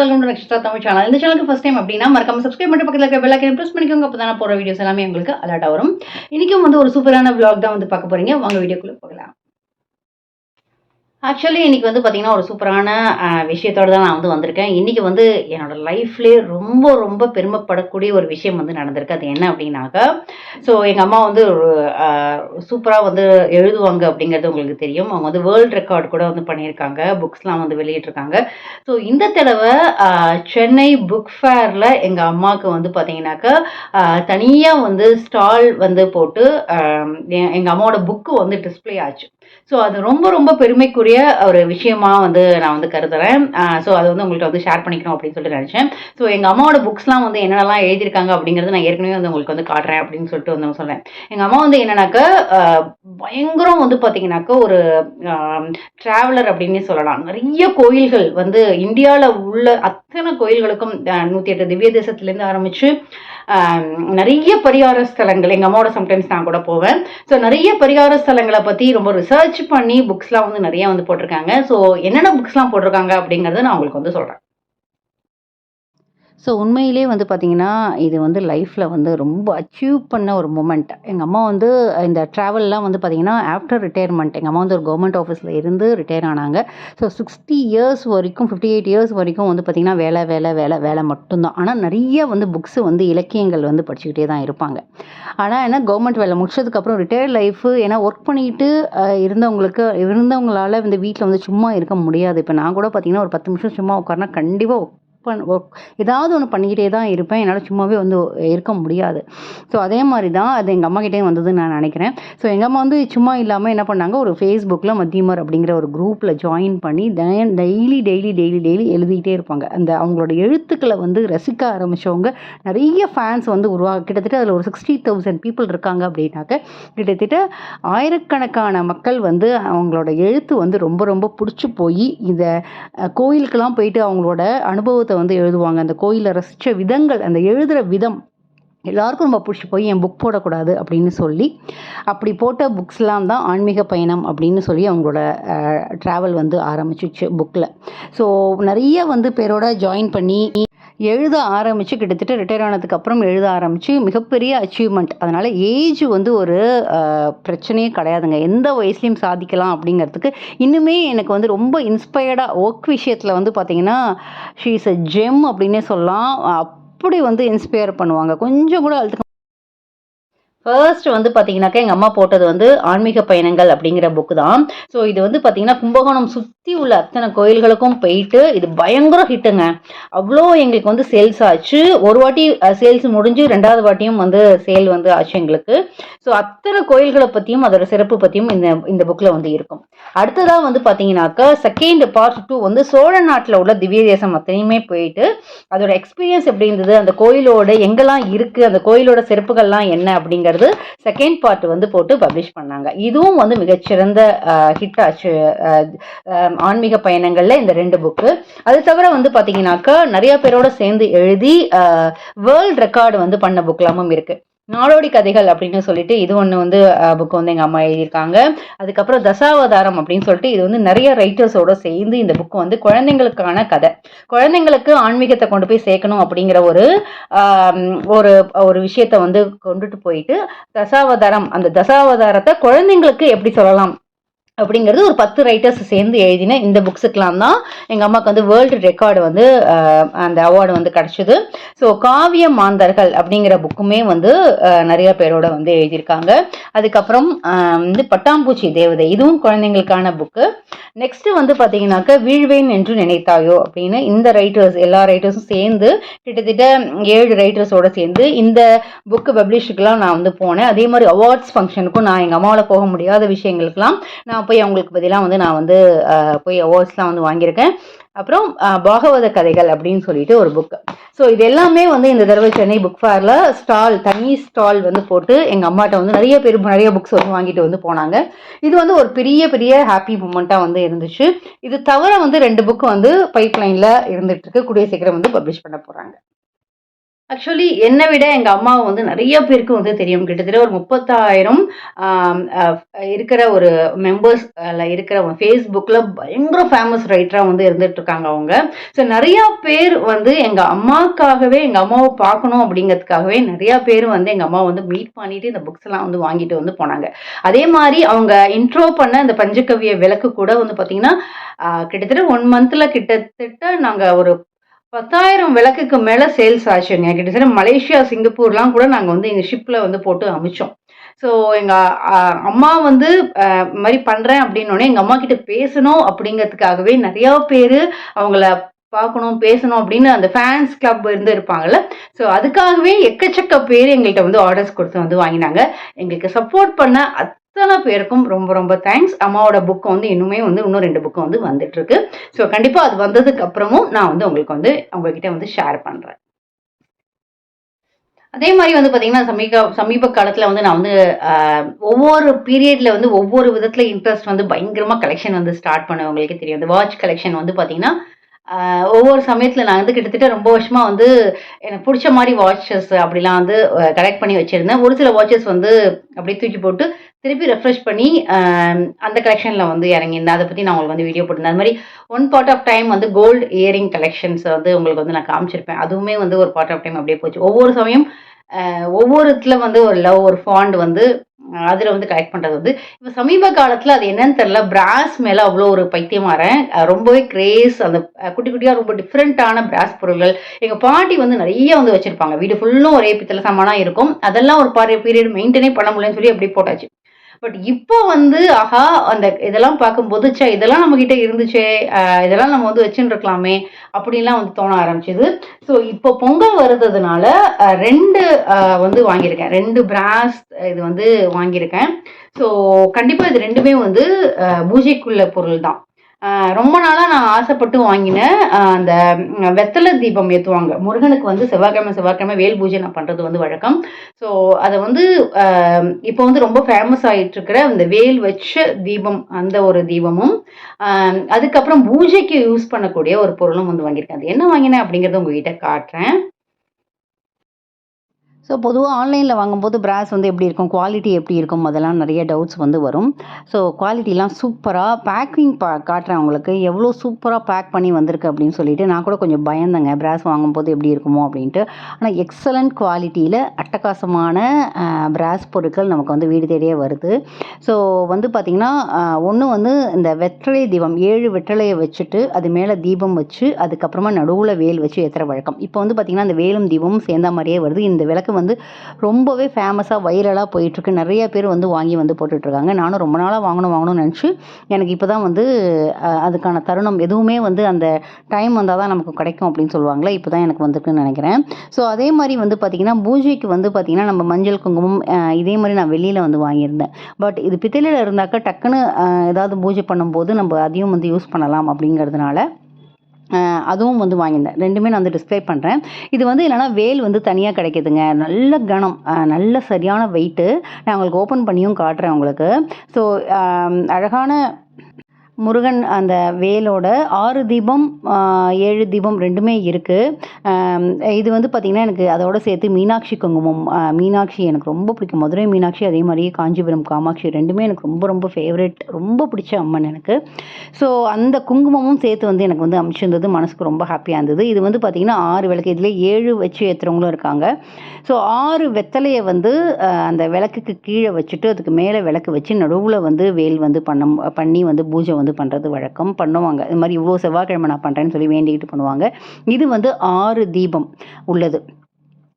Welcome to next Tamil channel இந்த சேனலுக்கு first time அப்படின்னா மறக்காம சப்ஸ்கிரைப் பண்ணி பக்கத்தில் இருக்க பெல் ஐக்கன் ப்ரெஸ் பண்ணிக்கோங்க. அப்போ தானே போகிற வீடியோஸ் எல்லாமே உங்களுக்கு அலர்ட் வரும். இன்றைக்கும் வந்து ஒரு சூப்பரான vlog தான் வந்து பார்க்க போகிறீங்க வாங்க வீடியோக்குள்ளே ஆக்சுவலி இன்னைக்கு வந்து பார்த்தீங்கன்னா ஒரு சூப்பரான விஷயத்தோடு விஷயத்தோட தான் நான் வந்து வந்திருக்கேன். இன்றைக்கி வந்து என்னோடய லைஃப்லேயே ரொம்ப ரொம்ப பெருமைப்படக்கூடிய ஒரு விஷயம் வந்து நடந்திருக்கு. அது என்ன அப்படின்னாக்கா ஸோ எங்கள் அம்மா வந்து ஒரு சூப்பராக வந்து எழுதுவாங்க அப்படிங்கிறது உங்களுக்கு தெரியும். அவங்க வந்து வேர்ல்ட் ரெக்கார்ட் கூட வந்து பண்ணியிருக்காங்க. புக்ஸ்லாம் வந்து வெளியிட்டிருக்காங்க. ஸோ இந்த தடவை சென்னை புக் ஃபேரில் எங்கள் அம்மாவுக்கு வந்து பார்த்தீங்கன்னாக்கா தனியாக வந்து ஸ்டால் வந்து போட்டு எங்கள் அம்மாவோட புக்கு வந்து டிஸ்ப்ளே ஆச்சு. ஸோ அது ரொம்ப ரொம்ப பெருமைக்குரிய ஒரு விஷயமா வந்து நான் வந்து கருதுறேன். ஸோ அது வந்து உங்கள்கிட்ட வந்து ஷேர் பண்ணிக்கணும் அப்படின்னு சொல்லிட்டு நினச்சேன். ஸோ எங்கள் அம்மாவோட புக்ஸ்லாம் வந்து என்னென்னலாம் எழுதியிருக்காங்க அப்படிங்கிறது நான் ஏற்கனவே வந்து உங்களுக்கு வந்து காட்டுறேன் அப்படின்னு சொல்லிட்டு வந்து சொல்கிறேன் எங்கள் அம்மா வந்து என்னன்னாக்கா பயங்கரம் வந்து பார்த்தீங்கன்னாக்கா ஒரு ட்ராவலர் அப்படின்னு சொல்லலாம். நிறைய கோயில்கள் வந்து இந்தியாவில் உள்ள அத்தனை கோயில்களுக்கும் நூற்றி எட்டு திவ்ய தேசத்துலேருந்து ஆரம்பித்து நிறைய பரிகார ஸ்தலங்கள். எங்கள் அம்மாவோட சம்டைம்ஸ் நான் கூட போவேன். ஸோ நிறைய பரிகார ஸ்தலங்களை பற்றி ரொம்ப ரிசர்ச் பண்ணி புக்ஸ்லாம் வந்து நிறைய வந்து போட்டிருக்காங்க. ஸோ என்னென்ன புக்ஸ்லாம் போட்டிருக்காங்க அப்படிங்கிறத நான் உங்களுக்கு வந்து சொல்கிறேன் ஸோ உண்மையிலே வந்து பார்த்திங்கன்னா இது வந்து லைஃப்பில் வந்து ரொம்ப அச்சீவ் பண்ண ஒரு மூமெண்ட் எங்கள் அம்மா வந்து இந்த ட்ராவல்லாம் வந்து பார்த்தீங்கன்னா ஆஃப்டர் ரிட்டையர்மெண்ட் எங்கள் அம்மா வந்து ஒரு கவர்மெண்ட் ஆஃபீஸில் இருந்து ரிட்டையர் ஆனாங்க. ஸோ சிக்ஸ்டி இயர்ஸ் வரைக்கும் ஃபிஃப்டி எயிட் இயர்ஸ் வரைக்கும் வந்து பார்த்திங்கன்னா வேலை வேலை வேலை வேலை மட்டும்தான். ஆனால் நிறைய வந்து புக்ஸு வந்து இலக்கியங்கள் வந்து படிச்சுக்கிட்டே தான் இருப்பாங்க. ஆனால் என்ன கவர்மெண்ட் வேலை முடிச்சதுக்கப்புறம் ரிட்டையர்ட் லைஃபு ஏன்னா ஒர்க் பண்ணிட்டு இருந்தவங்களுக்கு இருந்தவங்களால் இந்த வீட்டில் வந்து சும்மா இருக்க முடியாது. இப்போ நான் கூட பார்த்தீங்கன்னா ஒரு பத்து நிமிஷம் சும்மா உட்காரனா கண்டிப்பாக பண் ஒர்க் ஏதாவது ஒன்று பண்ணிக்கிட்டே தான் இருப்பேன். என்னால் சும்மாவே வந்து இருக்க முடியாது. ஸோ அதே மாதிரி தான் அது எங்கள் அம்மாக்கிட்டே வந்ததுன்னு நான் நினைக்கிறேன். ஸோ எங்கள் அம்மா வந்து சும்மா இல்லாமல் என்ன பண்ணாங்க? ஒரு ஃபேஸ்புக்கில் மத்தியமர் அப்படிங்கிற ஒரு குரூப்பில் ஜாயின் பண்ணி டெய்லி டெய்லி டெய்லி டெய்லி எழுதிக்கிட்டே இருப்பாங்க. அந்த அவங்களோட எழுத்துக்களை வந்து ரசிக்க ஆரம்பித்தவங்க நிறைய ஃபேன்ஸ் வந்து உருவாக கிட்டத்தட்ட அதில் ஒரு சிக்ஸ்டி தௌசண்ட் பீப்புள் இருக்காங்க அப்படின்னாக்க கிட்டத்தட்ட ஆயிரக்கணக்கான மக்கள் வந்து அவங்களோட எழுத்து வந்து ரொம்ப ரொம்ப பிடிச்சி போய் இந்த கோயிலுக்கெல்லாம் போயிட்டு அவங்களோட அனுபவத்தை வந்து எழுதுவாங்க. அந்த கோயிலை ரசித்த விதங்கள் அந்த எழுதுகிற விதம் எல்லாருக்கும் ரொம்ப பிடிச்சி போய் என் புக் போடக்கூடாது? அப்படின்னு சொல்லி அப்படி போட்ட புக்ஸ்லாம் தான் ஆன்மீக பயணம் அப்படின்னு சொல்லி அவங்களோட ட்ராவல் வந்து ஆரம்பிச்சிச்சு புக்கில் ஸோ நிறைய வந்து பேரோட ஜாயின் பண்ணி எழுத ஆரம்பித்து கிட்டத்தட்ட ரிட்டையர் ஆனதுக்கப்புறம் எழுத ஆரம்பித்து மிகப்பெரிய அச்சீவ்மெண்ட் அதனால் ஏஜ் வந்து ஒரு பிரச்சனையே கிடையாதுங்க. எந்த வயசுலையும் சாதிக்கலாம் அப்படிங்கிறதுக்கு இன்னுமே எனக்கு வந்து ரொம்ப இன்ஸ்பயர்டாக ஒர்க் விஷயத்தில் வந்து பார்த்திங்கன்னா ஷீ இஸ் அ ஜெம் அப்படின்னே சொல்லலாம். அப்படி வந்து இன்ஸ்பயர் பண்ணுவாங்க. கொஞ்சம் கூட அழுத்து ஃபர்ஸ்ட் வந்து பார்த்தீங்கன்னாக்கா எங்கள் அம்மா போட்டது வந்து ஆன்மீக பயணங்கள் அப்படிங்கிற புக்கு தான். ஸோ இது வந்து பார்த்தீங்கன்னா கும்பகோணம் சுற்றி உள்ள அத்தனை கோயில்களுக்கும் போயிட்டு இது பயங்கர ஹிட்டுங்க அவ்வளோ எங்களுக்கு வந்து சேல்ஸ் ஆச்சு. ஒரு வாட்டி சேல்ஸ் முடிஞ்சு ரெண்டாவது வாட்டியும் வந்து சேல் வந்து ஆச்சு எங்களுக்கு. ஸோ அத்தனை கோயில்களை பற்றியும் அதோட சிறப்பு பற்றியும் இந்த இந்த புக்கில் வந்து இருக்கும். அடுத்ததாக வந்து பார்த்தீங்கன்னாக்கா செகண்ட் பார்ட் டூ வந்து சோழ நாட்டில் உள்ள திவ்ய தேசம் அத்தனையுமே போயிட்டு அதோட எக்ஸ்பீரியன்ஸ் எப்படி இருந்தது? அந்த கோயிலோட எங்கெல்லாம் இருக்குது அந்த கோயிலோட சிறப்புகள்லாம் என்ன அப்படிங்கிறது செகண்ட் பார்ட் வந்து போட்டு பப்ளிஷ் பண்ணாங்க. இதுவும் வந்து மிகச்சிறந்த ஹிட் ஆச்சு. ஆன்மீக பயணங்களில் இந்த ரெண்டு புக்கு அது தவிர வந்து பார்த்தீங்கன்னாக்கா நிறைய பேரோட சேர்ந்து எழுதி வேர்ல்ட் ரெக்கார்டு வந்து பண்ண புக்லாமும் இருக்கு. நாடோடி கதைகள் அப்படின்னு சொல்லிட்டு இது ஒன்று வந்து புக் வந்து எங்கள் அம்மா எழுதியிருக்காங்க. அதுக்கப்புறம் தசாவதாரம் அப்படின்னு சொல்லிட்டு இது வந்து நிறைய ரைட்டர்ஸோட சேர்ந்து இந்த புக் வந்து குழந்தைங்களுக்கான கதை. குழந்தைங்களுக்கு ஆன்மீகத்தை கொண்டு போய் சேர்க்கணும் அப்படிங்கிற ஒரு ஒரு ஒரு விஷயத்த வந்து கொண்டுட்டு போயிட்டு தசாவதாரம் அந்த தசாவதாரத்தை குழந்தைங்களுக்கு எப்படி சொல்லலாம்? அப்படிங்கிறது ஒரு பத்து ரைட்டர்ஸ் சேர்ந்து எழுதின இந்த புக்ஸுக்கெலாம் தான் எங்கள் அம்மாவுக்கு வந்து வேர்ல்டு ரெக்கார்டு வந்து அந்த அவார்டு வந்து கிடச்சிது. ஸோ காவிய மாந்தர்கள் அப்படிங்கிற புக்குமே வந்து நிறைய பேரோட வந்து எழுதியிருக்காங்க. அதுக்கப்புறம் வந்து பட்டாம்பூச்சி தேவதை இதுவும் குழந்தைங்களுக்கான புக்கு நெக்ஸ்ட்டு வந்து பார்த்தீங்கன்னாக்கா வீழ்வேன் என்று நினைத்தாயோ அப்படின்னு இந்த ரைட்டர்ஸ் எல்லா ரைட்டர்ஸும் சேர்ந்து கிட்டத்தட்ட ஏழு ரைட்டர்ஸோட சேர்ந்து இந்த புக்கு பப்ளிஷுக்கெலாம் நான் வந்து போனேன். அதே மாதிரி அவார்ட்ஸ் ஃபங்க்ஷனுக்கும் நான் எங்கள் அம்மாவால் போக முடியாத விஷயங்களுக்கெல்லாம் நான் போய் அவங்களுக்கு பதிலாக வந்து நான் வந்து போய் அவார்ட்ஸ்லாம் வந்து வாங்கியிருக்கேன். அப்புறம் பாகவத கதைகள் அப்படின்னு சொல்லிட்டு ஒரு புக்கு ஸோ இது எல்லாமே வந்து இந்த தடவை சென்னை புக் ஃபேரில் ஸ்டால் தனி ஸ்டால் வந்து போட்டு எங்கள் அம்மாட்ட வந்து நிறைய பேர் நிறைய புக்ஸ் வந்து வாங்கிட்டு வந்து போனாங்க. இது வந்து ஒரு பெரிய பெரிய ஹாப்பி மூமெண்ட்டாக வந்து இருந்துச்சு. இது தவிர வந்து ரெண்டு புக்கு வந்து பைப் லைனில் இருந்துகிட்ருக்கு கூடிய சீக்கிரம் வந்து பப்ளிஷ் பண்ண போகிறாங்க ஆக்சுவலி என்னை விட எங்கள் அம்மாவை வந்து நிறைய பேருக்கு வந்து தெரியும். கிட்டத்தட்ட ஒரு முப்பத்தாயிரம் இருக்கிற ஒரு மெம்பர்ஸ் இருக்கிற ஃபேஸ்புக்கில் பயங்கர ஃபேமஸ் ரைட்டராக வந்து இருந்துட்டு இருக்காங்க அவங்க. ஸோ நிறையா பேர் வந்து எங்கள் அம்மாவுக்காகவே எங்கள் அம்மாவை பார்க்கணும் அப்படிங்கிறதுக்காகவே நிறையா பேர் வந்து எங்கள் அம்மா வந்து மீட் பண்ணிட்டு இந்த புக்ஸ் எல்லாம் வந்து வாங்கிட்டு வந்து போனாங்க. அதே மாதிரி அவங்க இன்ட்ரோ பண்ண இந்த பஞ்சகவிய விளக்கு கூட வந்து பார்த்தீங்கன்னா கிட்டத்தட்ட ஒன் மந்த்தில் கிட்டத்தட்ட நாங்கள் ஒரு பத்தாயிரம் விளக்குக்கு மேலே சேல்ஸ் ஆச்சுங்க. கிட்டத்தட்ட மலேசியா சிங்கப்பூர்லாம் கூட நாங்கள் வந்து எங்கள் ஷிப்பில் வந்து போட்டு அமிச்சோம். ஸோ எங்கள் அம்மா வந்து இது மாதிரி பண்ணுறேன் அப்படின்னோடனே எங்கள் அம்மா கிட்ட பேசணும் அப்படிங்கிறதுக்காகவே நிறையா பேர் அவங்கள பார்க்கணும் பேசணும் அப்படின்னு அந்த ஃபேன்ஸ் கிளப் இருந்து இருப்பாங்கல்ல. ஸோ அதுக்காகவே எக்கச்சக்க பேர் எங்கள்கிட்ட வந்து ஆர்டர்ஸ் கொடுத்து வந்து வாங்கினாங்க. எங்களுக்கு சப்போர்ட் பண்ண அத்தனை பேருக்கும் ரொம்ப ரொம்ப தேங்க்ஸ் அம்மாவோட புக்கு வந்து இன்னுமே வந்து இன்னும் ரெண்டு புக்கு வந்து வந்துட்டு இருக்கு ஸோ கண்டிப்பாக அது வந்ததுக்கு அப்புறமும் நான் வந்து உங்களுக்கு வந்து உங்ககிட்ட வந்து ஷேர் பண்ணுறேன் அதே மாதிரி வந்து பார்த்தீங்கன்னா சமீப சமீப காலத்தில் வந்து நான் வந்து ஒவ்வொரு பீரியடில் வந்து ஒவ்வொரு விதத்தில் இன்ட்ரெஸ்ட் வந்து பயங்கரமாக கலெக்ஷன் வந்து ஸ்டார்ட் பண்ணுவேன் உங்களுக்கு தெரியும். இந்த வாட்ச் கலெக்ஷன் வந்து பார்த்தீங்கன்னா ஒவ்வொரு சமயத்தில் நான் வந்து கிட்டத்தட்ட ரொம்ப வருஷமாக வந்து எனக்கு பிடிச்ச மாதிரி வாட்சஸ் அப்படிலாம் வந்து கலெக்ட் பண்ணி வச்சுருந்தேன். ஒரு சில வாட்சஸ் வந்து அப்படியே தூக்கி போட்டு திருப்பி ரெஃப்ரெஷ் பண்ணி அந்த கலெக்ஷனில் வந்து இறங்கியிருந்தேன். அதை பற்றி நான் உங்களுக்கு வந்து வீடியோ போட்டிருந்தேன். அது மாதிரி ஒன் பார்ட் ஆஃப் டைம் வந்து கோல்டு இயரிங் கலெக்ஷன்ஸ் வந்து உங்களுக்கு வந்து நான் காமிச்சிருப்பேன். அதுவுமே வந்து ஒரு பார்ட் ஆஃப் டைம் அப்படியே போச்சு. ஒவ்வொரு சமயம் ஆஹ், ஒவ்வொரு வந்து ஒரு லவ் ஒரு ஃபாண்ட் வந்து அதில் வந்து கலெக்ட் பண்ணுறது வந்து இப்போ சமீப காலத்தில் அது என்னன்னு தெரில பிராஸ் மேலே அவ்வளோ ஒரு பைத்தியமாறேன். ரொம்பவே கிரேஸ் அந்த குட்டி குட்டியாக ரொம்ப டிஃப்ரெண்ட்டான பிராஸ் பொருள்கள். எங்கள் பாட்டி வந்து நிறைய வந்து வச்சுருப்பாங்க. வீடு ஃபுல்லும் ஒரே பித்தளை சமானாக இருக்கும். அதெல்லாம் ஒரு பாரு பீரியட் மெயின்டைனே பண்ண முடியலன்னு சொல்லி அப்படியே போட்டாச்சு. பட் இப்போ வந்து ஆஹா அந்த இதெல்லாம் பார்க்கும்போது ச்சே இதெல்லாம் நம்ம கிட்ட இருந்துச்சே இதெல்லாம் நம்ம வந்து வச்சுட்டு இருக்கலாமே அப்படின்லாம் வந்து தோண ஆரம்பிச்சது. ஸோ இப்போ பொங்கல் வருதுனால ரெண்டு வந்து வாங்கியிருக்கேன். ரெண்டு பிராஸ் இது வந்து வாங்கியிருக்கேன். ஸோ கண்டிப்பாக இது ரெண்டுமே வந்து பூஜைக்குள்ள பொருள் தான் ரொம்ப நாளாக நான் ஆசைப்பட்டு வாங்கினேன் அந்த வெத்தலை தீபம் ஏற்றுவாங்க முருகனுக்கு வந்து செவ்வாய்க்கிழமை செவ்வாய்க்கிழமை வேல் பூஜை நான் பண்ணுறது வந்து வழக்கம். ஸோ அதை வந்து இப்போ வந்து ரொம்ப ஃபேமஸ் ஆகிட்டுருக்கிற அந்த வேல் வச்ச தீபம் அந்த ஒரு தீபமும் அதுக்கப்புறம் பூஜைக்கு யூஸ் பண்ணக்கூடிய ஒரு பொருளும் வந்து வாங்கியிருக்கேன். அது என்ன வாங்கினேன் அப்படிங்கிறத உங்ககிட்ட காட்டுறேன். ஸோ பொதுவாக ஆன்லைனில் வாங்கும்போது பிராஸ் வந்து எப்படி இருக்கும்? குவாலிட்டி எப்படி இருக்கும்? அதெல்லாம் நிறைய டவுட்ஸ் வந்து வரும். ஸோ குவாலிட்டிலாம் சூப்பராக பேக்கிங் பா காட்டுறேன் உங்களுக்கு. எவ்வளோ சூப்பராக பேக் பண்ணி வந்திருக்கு அப்படின்னு சொல்லிட்டு நான் கூட கொஞ்சம் பயந்தேங்க. பிராஸ் வாங்கும்போது எப்படி இருக்குமோ அப்படின்ட்டு. ஆனால் எக்ஸலண்ட் குவாலிட்டியில் அட்டகாசமான பிராஸ் பொருட்கள் நமக்கு வந்து வீடு தேடியே வருது. ஸோ வந்து பார்த்திங்கன்னா ஒன்று வந்து இந்த வெற்றிலை தீபம் ஏழு வெற்றிலையை வச்சுட்டு அது மேலே தீபம் வச்சு அதுக்கப்புறமா நடுவில் வேல் வச்சு ஏற்றுற வழக்கம். இப்போ வந்து பார்த்திங்கன்னா அந்த வேலும் தீபமும் சேர்ந்த மாதிரியே வருது. இந்த விளக்கு வந்து ரொம்பவே ஃபேமஸாக வைரலாக போயிட்டுருக்கு. நிறைய பேர் வந்து வாங்கி வந்து போட்டுட்ருக்காங்க. நானும் ரொம்ப நாளாக வாங்கணும் வாங்கணும்னு நினச்சி எனக்கு இப்போ தான் வந்து அதுக்கான தருணம் எதுவுமே வந்து அந்த டைம் வந்தால் தான் நமக்கு கிடைக்கும் அப்படின்னு சொல்லுவாங்களே இப்போ தான் எனக்கு வந்திருக்குன்னு நினைக்கிறேன். ஸோ அதே மாதிரி வந்து பார்த்திங்கன்னா பூஜைக்கு வந்து பார்த்திங்கன்னா நம்ம மஞ்சள் குங்குமம் இதே மாதிரி நான் வெளியில் வந்து வாங்கியிருந்தேன். பட் இது பித்தளையில் இருந்தாக்கா டக்குன்னு ஏதாவது பூஜை பண்ணும்போது நம்ம அதையும் வந்து யூஸ் பண்ணலாம் அப்படிங்கிறதுனால அதுவும் வந்து வாங்கியிருந்தேன். ரெண்டுமே நான் வந்து டிஸ்ப்ளே பண்ணுறேன் இது வந்து இல்லைனா வேல் வந்து தனியாக கிடைக்குதுங்க. நல்ல கனம் நல்ல சரியான வெயிட்டு நான் உங்களுக்கு ஓப்பன் பண்ணியும் காட்டுறேன் உங்களுக்கு. ஸோ அழகான முருகன் அந்த வேலோட ஆறு தீபம் ஏழு தீபம் ரெண்டுமே இருக்குது இது வந்து பார்த்திங்கன்னா எனக்கு அதோட சேர்த்து மீனாட்சி குங்குமம். மீனாட்சி எனக்கு ரொம்ப பிடிக்கும். மதுரை மீனாட்சி அதே மாதிரியே காஞ்சிபுரம் காமாட்சி ரெண்டுமே எனக்கு ரொம்ப ரொம்ப ஃபேவரட் ரொம்ப பிடிச்ச அம்மன் எனக்கு. ஸோ அந்த குங்குமமும் சேர்த்து வந்து எனக்கு வந்து அமைச்சிருந்தது. மனசுக்கு ரொம்ப ஹாப்பியாக இருந்தது. இது வந்து பார்த்திங்கன்னா ஆறு விளக்கு. இதில் ஏழு வச்சு ஏற்றுறவங்களும் இருக்காங்க. ஸோ ஆறு வெத்தலையை வந்து அந்த விளக்குக்கு கீழே வச்சுட்டு அதுக்கு மேலே விளக்கு வச்சு நடுவில் வந்து வேல் வந்து பண்ண பண்ணி வந்து பூஜை வந்து பண்ணுறது வழக்கம். பண்ணுவாங்க. இது மாதிரி இவ்வளோ செவ்வாய்க்கிழமை நான் பண்ணுறேன்னு சொல்லி வேண்டிக்கிட்டு பண்ணுவாங்க. இது வந்து ஆறு தீபம் உள்ளது.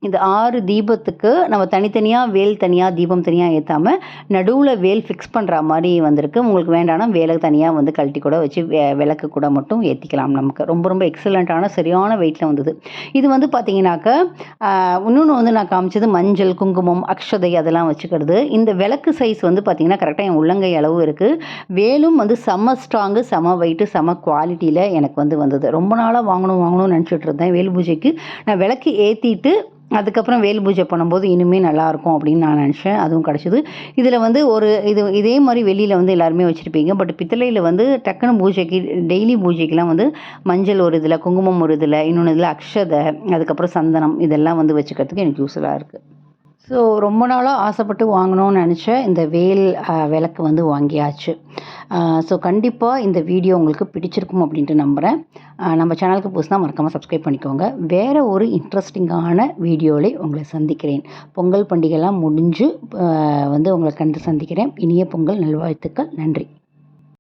இந்த ஆறு தீபத்துக்கு நம்ம தனித்தனியாக வேல் தனியாக தீபம் தனியாக ஏற்றாமல் நடுவில் வேல் ஃபிக்ஸ் பண்ணுற மாதிரி வந்திருக்கு. உங்களுக்கு வேண்டாம்னா வேலை தனியாக வந்து கழட்டி கூட வச்சு வே- விளக்கு கூட மட்டும் ஏற்றிக்கலாம் நமக்கு ரொம்ப ரொம்ப எக்ஸலண்ட்டான சரியான வெயிட்டில் வந்தது. இது வந்து பார்த்தீங்கன்னாக்கா இன்னொன்று வந்து நான் காமிச்சது மஞ்சள் குங்குமம் அக்ஷதை அதெல்லாம் வச்சுக்கிறது. இந்த விளக்கு சைஸ் வந்து பார்த்திங்கன்னா கரெக்டாக என் உள்ளங்கை அளவு இருக்குது வேலும் வந்து செம ஸ்ட்ராங்கு செம வெயிட்டு செம குவாலிட்டியில் எனக்கு வந்து வந்தது. ரொம்ப நாளாக வாங்கணும் வாங்கணும்னு நினச்சிட்டு இருந்தேன் வேல் பூஜைக்கு. நான் விளக்கு ஏற்றிட்டு அதுக்கப்புறம் வேல் பூஜை பண்ணும்போது இனிமேல் நல்லாயிருக்கும் அப்படின்னு நான் நினச்சேன். அதுவும் கிடச்சிது. இதில் வந்து ஒரு இது இதே மாதிரி வெளியில் வந்து எல்லாருமே வச்சுருப்பீங்க. பட் பித்தளையில் வந்து டக்குனு பூஜைக்கு டெய்லி பூஜைக்கெலாம் வந்து மஞ்சள் ஒரு இதில் குங்குமம் ஒரு இதில் இன்னொன்று இதில் அக்ஷதை அதுக்கப்புறம் சந்தனம் இதெல்லாம் வந்து வச்சுக்கிறதுக்கு எனக்கு யூஸ்ஃபுல்லாக இருக்குது ஸோ ரொம்ப நாளாக ஆசைப்பட்டு வாங்கணும்னு நினச்ச இந்த வேல் விளக்கு வந்து வாங்கியாச்சு. ஸோ கண்டிப்பாக இந்த வீடியோ உங்களுக்கு பிடிச்சிருக்கும் அப்படின்ட்டு நம்புகிறேன் நம்ம சேனலுக்கு புதுசாக மறக்காமல் சப்ஸ்கிரைப் பண்ணிக்கோங்க. வேறு ஒரு இன்ட்ரெஸ்டிங்கான வீடியோவில் உங்களை சந்திக்கிறேன். பொங்கல் பண்டிகைலாம் முடிஞ்சு வந்து உங்களை கண்டு சந்திக்கிறேன். இனிய பொங்கல் நல்வாழ்த்துக்கள். நன்றி.